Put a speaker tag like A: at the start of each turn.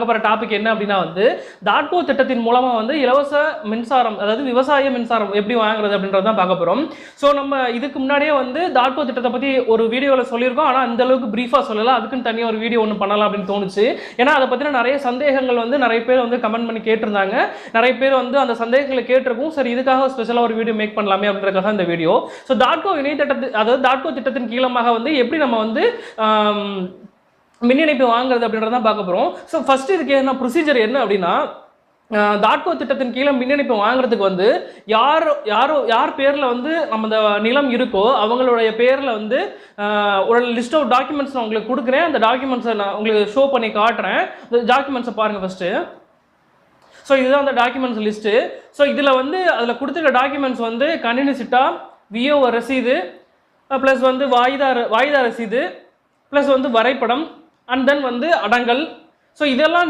A: போகிற டாபிக் என்ன அப்படின்னா வந்து தாட்கோ திட்டத்தின் மூலமாக வந்து இலவச மின்சாரம் அதாவது விவசாய மின்சாரம் எப்படி வாங்குறது அப்படின்றது தான் பார்க்க போகிறோம் ஸோ நம்ம இதுக்கு முன்னாடியே வந்து தாட்கோ திட்டத்தை பற்றி ஒரு வீடியோவில் சொல்லியிருக்கோம். ஆனால் அந்த அளவுக்கு ப்ரீஃபாக சொல்லல. அதுக்குன்னு தனியாக ஒரு வீடியோ ஒன்று பண்ணலாம் அப்படின்னு தோணுச்சு. ஏன்னா அதை பற்றின நிறைய சந்தேகங்கள் வந்து நிறைய பேர் வந்து கமெண்ட் பண்ணி கேட்டிருந்தாங்க. நிறைய பேர் வந்து அந்த சந்தேகங்களை கேட்டிருக்கும். சரி இதுக்காக ஸ்பெஷலாக ஒரு வீடியோ மேக் பண்ணலாமே அப்படின்றதுக்காக இந்த வீடியோ ஸோ தாட்கோ இணைய திட்டத்து அதாவது தாட்கோ திட்டத்தின் கீழமாக வந்து எப்படி நம்ம வந்து மின் இணைப்பு வாங்குறது அப்படின்றத பார்க்க போகிறோம் ஸோ ஃபஸ்ட்டு இதுக்கு என்ன ப்ரொசீஜர் என்ன அப்படின்னா தாட்கோ திட்டத்தின் கீழே மின் இணைப்பு வாங்குறதுக்கு வந்து யார் யாரோ யார் பேரில் வந்து நம்ம இந்த நிலம் இருக்கோ அவங்களுடைய பேரில் வந்து ஒரு லிஸ்ட் ஆஃப் டாக்குமெண்ட்ஸ் நான் உங்களுக்கு கொடுக்குறேன். அந்த டாக்குமெண்ட்ஸை நான் உங்களுக்கு ஷோ பண்ணி காட்டுறேன். இந்த டாக்குமெண்ட்ஸை பாருங்கள் ஃபஸ்ட்டு ஸோ இதுதான் அந்த டாக்குமெண்ட்ஸ் லிஸ்ட்டு ஸோ இதில் வந்து அதில் கொடுத்துருக்க டாக்குமெண்ட்ஸ் வந்து கணினி சிட்டா விஓ ரசீது ப்ளஸ் வந்து வாய்தா வாய்தா ரசீது ப்ளஸ் வந்து வரைபடம் அண்ட் தென் வந்து அடங்கல். ஸோ இதெல்லாம்